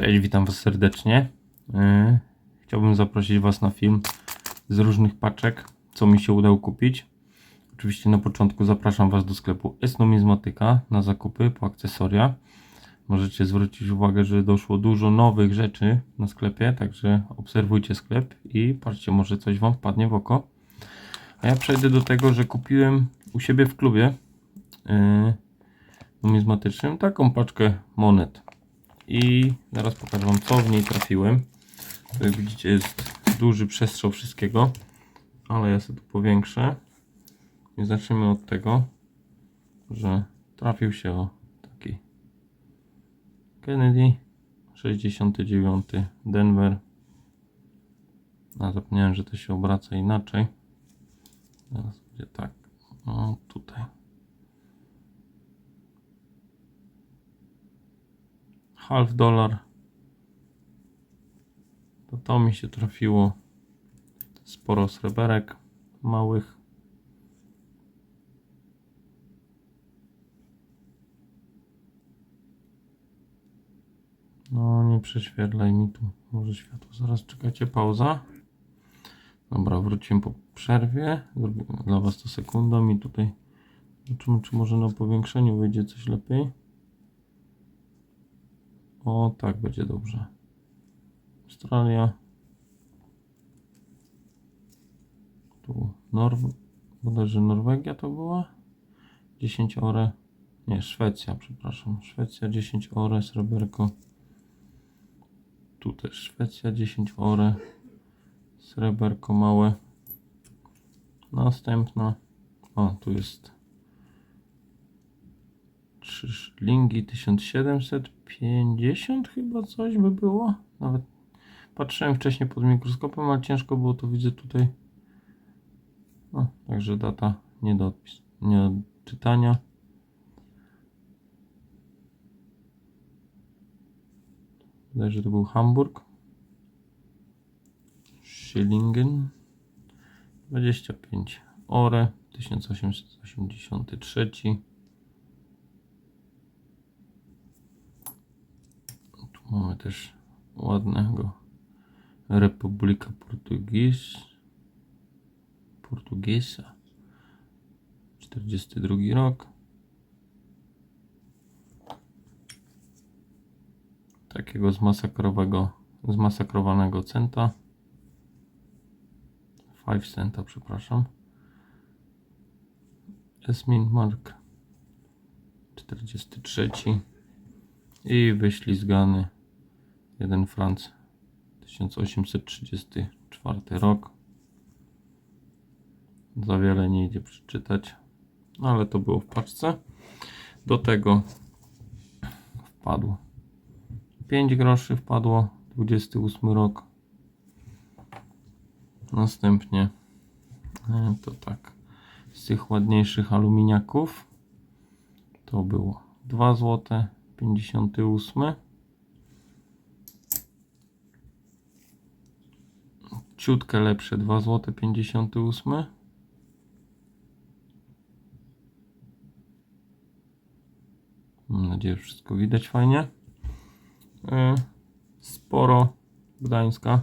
Cześć, witam Was serdecznie. Yy, Chciałbym zaprosić Was na film z różnych paczek, co mi się udało kupić. Oczywiście na początku zapraszam Was do sklepu Esnomizmatyka na zakupy po akcesoria. Możecie zwrócić uwagę, że doszło dużo nowych rzeczy na sklepie, także obserwujcie sklep i patrzcie, może coś Wam wpadnie w oko. A ja przejdę do tego, że kupiłem u siebie w klubie yy, numizmatycznym taką paczkę monet i zaraz pokażę Wam co w niej trafiłem. Jak widzicie jest duży przestrzał wszystkiego, ale ja sobie tu powiększę. I zaczniemy od tego, że trafił się o taki Kennedy 69 Denver. A zapomniałem, że to się obraca inaczej. Teraz będzie tak. O tutaj. Half dolar. To to mi się trafiło. Sporo sreberek małych. No nie prześwietlaj mi tu. Może światło. Zaraz czekajcie, pauza. Dobra, wrócimy po przerwie. Dla Was to sekundą i tutaj zobaczymy, czy może na powiększeniu wyjdzie coś lepiej. O, tak będzie dobrze. Australia. Tu Norw... Bodajże Norwegia to była? 10 ore. Nie, Szwecja, przepraszam. Szwecja 10 ore, sreberko. Tu też Szwecja 10 ore. Sreberko małe. Następna. O, tu jest trzy szlingi 1750 chyba coś by było. Nawet patrzyłem wcześniej pod mikroskopem, ale ciężko było to widzę tutaj. No, także data nie do, odpis- nie do czytania. Wydaje, że to był Hamburg. Schillingen. 25 Ore 1883. Tu mamy też ładnego Republika Portugis. Portugiesa. 42 rok. Takiego zmasakrowego, zmasakrowanego centa. 5 centa, przepraszam. Esmin Mark 43 i wyślizgany jeden Franc 1834 rok. Za wiele nie idzie przeczytać, ale to było w paczce. Do tego wpadło 5 groszy wpadło 28 rok. Następnie e, to tak z tych ładniejszych aluminiaków to było 2 zł 58 ciutkę lepsze 2 zł 58 Mam nadzieję, że wszystko widać fajnie. E, Sporo Gdańska,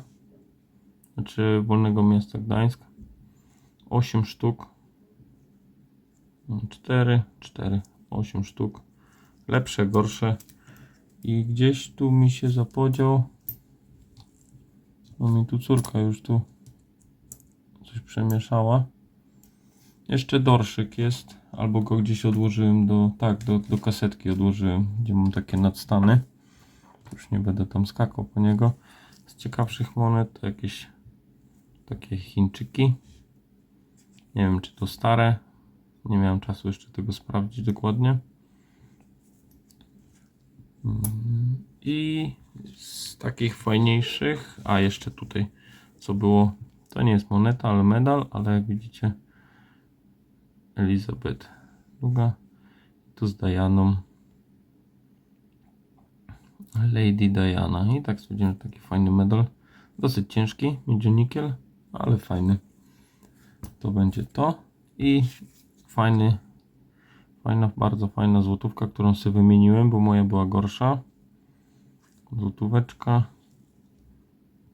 znaczy Wolnego Miasta Gdańsk. 8 sztuk. 4, 4, 8 sztuk. Lepsze, gorsze. I gdzieś tu mi się zapodział. No mi tu córka już tu coś przemieszała. Jeszcze dorszyk jest, albo go gdzieś odłożyłem do, tak, do, do kasetki odłożyłem, gdzie mam takie nadstany. Już nie będę tam skakał po niego. Z ciekawszych monet to jakieś takie Chińczyki. Nie wiem czy to stare. Nie miałem czasu jeszcze tego sprawdzić dokładnie. Mm, I z takich fajniejszych, a jeszcze tutaj co było, to nie jest moneta, ale medal, ale jak widzicie Elizabeth Druga, tu z Dianą. Lady Diana. I tak stwierdziłem, że taki fajny medal, dosyć ciężki, miedzionikiel, ale fajny. To będzie to. I fajny fajna, bardzo fajna złotówka, którą sobie wymieniłem, bo moja była gorsza Złotóweczka.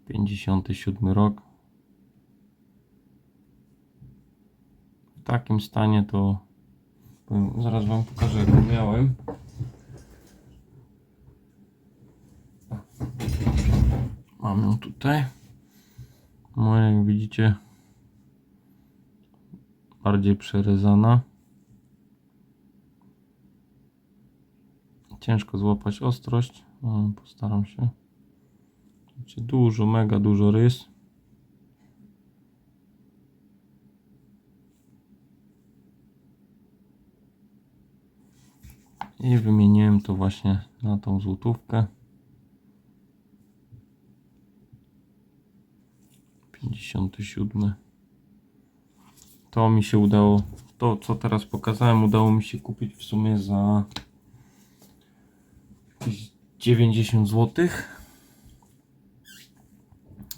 57 rok. W takim stanie to zaraz wam pokażę jak miałem. Mam ją tutaj. No jak widzicie bardziej przerezana. Ciężko złapać ostrość. Postaram się. Widzicie, dużo, mega dużo rys. I wymieniłem to właśnie na tą złotówkę. 57. To mi się udało. To co teraz pokazałem, udało mi się kupić w sumie za 90 zł.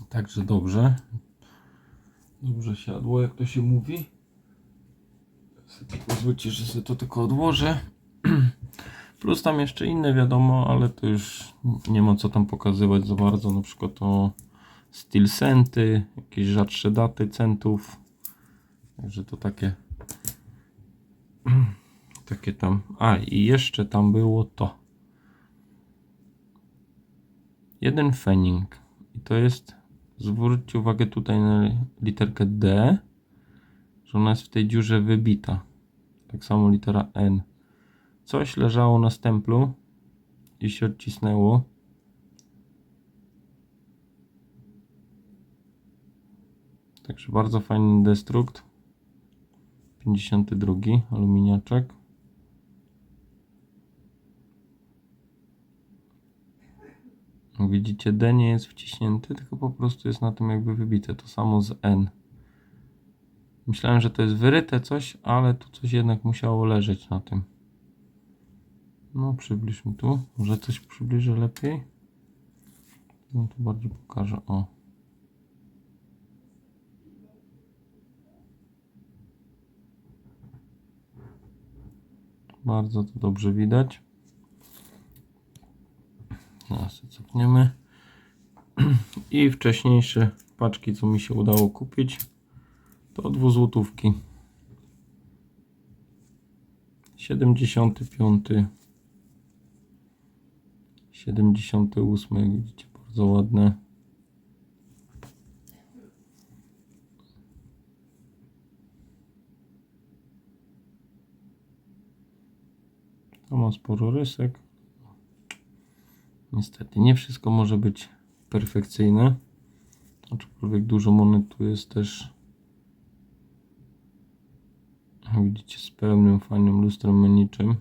Także dobrze. Dobrze siadło, jak to się mówi. Pozwólcie, że sobie to tylko odłożę. Plus tam jeszcze inne wiadomo, ale to już nie ma co tam pokazywać za bardzo. Na przykład to steel centy, jakieś rzadsze daty centów. Także to takie takie tam. A i jeszcze tam było to. Jeden Fenning. I to jest zwróćcie uwagę tutaj na literkę D, że ona jest w tej dziurze wybita. Tak samo litera N. Coś leżało na stemplu i się odcisnęło. Także bardzo fajny destrukt. 52 aluminiaczek. Widzicie, D nie jest wciśnięty, tylko po prostu jest na tym jakby wybite. To samo z N. Myślałem, że to jest wyryte coś, ale tu coś jednak musiało leżeć na tym. No, przybliżmy tu. Może coś przybliżę lepiej. No tu bardziej pokażę. O. Bardzo to dobrze widać. Cofniemy. I wcześniejsze paczki, co mi się udało kupić, to dwuzłotówki. 75 78 jak widzicie bardzo ładne to ma sporo rysek niestety nie wszystko może być perfekcyjne. Aczkolwiek dużo monet tu jest też widzicie z pełnym fajnym lustrem meniczym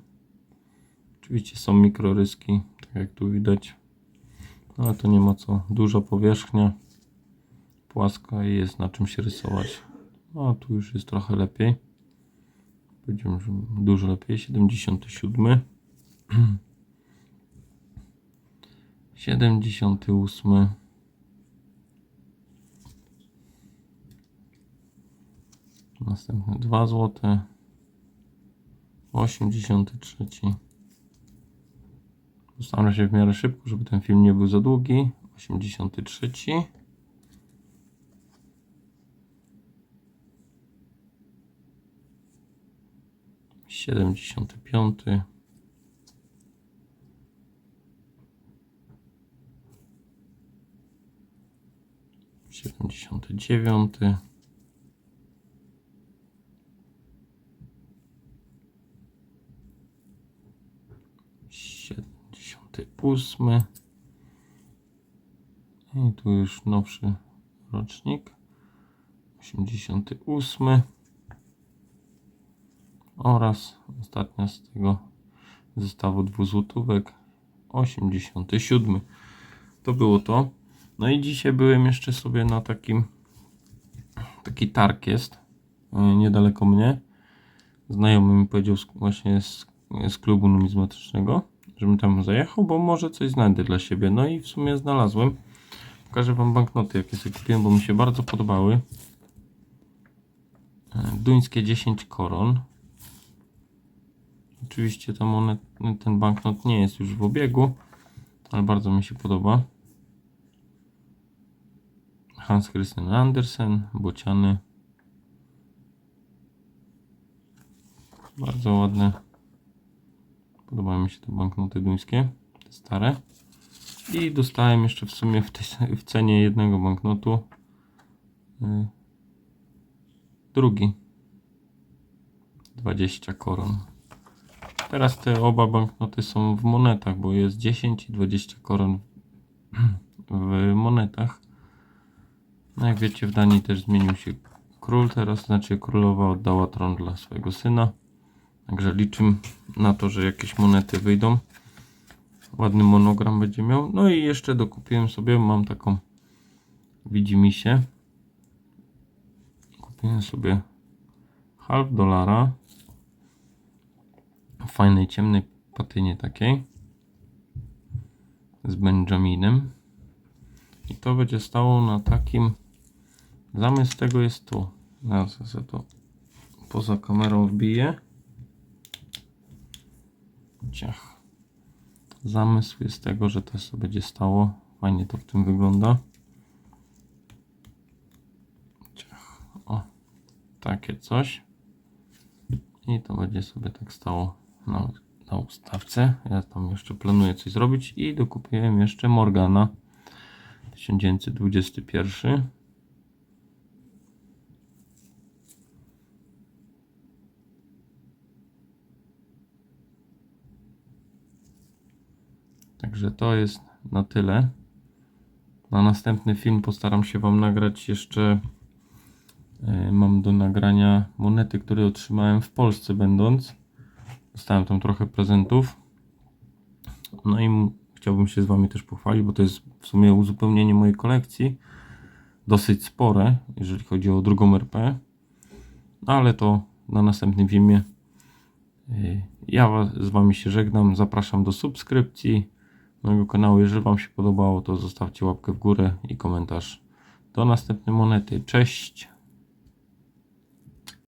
oczywiście są mikroryski tak jak tu widać ale to nie ma co. Duża powierzchnia płaska i jest na czym się rysować. No a tu już jest trochę lepiej. Powiedziałem, że dużo lepiej. 77 78 Następne 2 złote. 83. Postaram się w miarę szybko, żeby ten film nie był za długi. 83. Siedemdziesiąty piąty. Siedemdziesiąty dziewiąty. Siedemdziesiąty ósmy. I tu już nowszy rocznik. Osiemdziesiąty ósmy. Oraz ostatnia z tego zestawu dwuzłotówek. 87. To było to. No i dzisiaj byłem jeszcze sobie na takim taki targ jest yy, niedaleko mnie. Znajomy mi powiedział właśnie z, z klubu numizmatycznego, żebym tam zajechał, bo może coś znajdę dla siebie. No i w sumie znalazłem. Pokażę wam banknoty, jakie sobie kupiłem, bo mi się bardzo podobały. Yy, Duńskie 10 koron. Oczywiście ta monet, ten banknot nie jest już w obiegu, ale bardzo mi się podoba. Hans Christian Andersen, bociany. Bardzo ładne. Podobają mi się te banknoty duńskie, te stare. I dostałem jeszcze w sumie w, tej, w cenie jednego banknotu y, drugi 20 koron. Teraz te oba banknoty są w monetach, bo jest 10 i 20 koron w monetach. No jak wiecie, w Danii też zmienił się król teraz, znaczy królowa oddała tron dla swojego syna. Także liczę na to, że jakieś monety wyjdą. Ładny monogram będzie miał. No i jeszcze dokupiłem sobie, mam taką widzi mi się. Kupiłem sobie half dolara w fajnej ciemnej patynie takiej z Benjaminem i to będzie stało na takim zamysł tego jest tu. Ja sobie to poza kamerą wbiję ciach. Zamysł jest tego, że to sobie będzie stało. Fajnie to w tym wygląda. Ciach. O takie coś. I to będzie sobie tak stało na, na ustawce. Ja tam jeszcze planuję coś zrobić i dokupiłem jeszcze Morgana 1921. Także to jest na tyle. Na następny film postaram się Wam nagrać jeszcze. e, Mam do nagrania monety, które otrzymałem w Polsce będąc. Dostałem tam trochę prezentów. No i chciałbym się z Wami też pochwalić, bo to jest w sumie uzupełnienie mojej kolekcji. Dosyć spore, jeżeli chodzi o drugą RP. Ale to na następnym filmie. Yy, Ja z Wami się żegnam. Zapraszam do subskrypcji mojego kanału. Jeżeli Wam się podobało, to zostawcie łapkę w górę i komentarz. Do następnej monety. Cześć!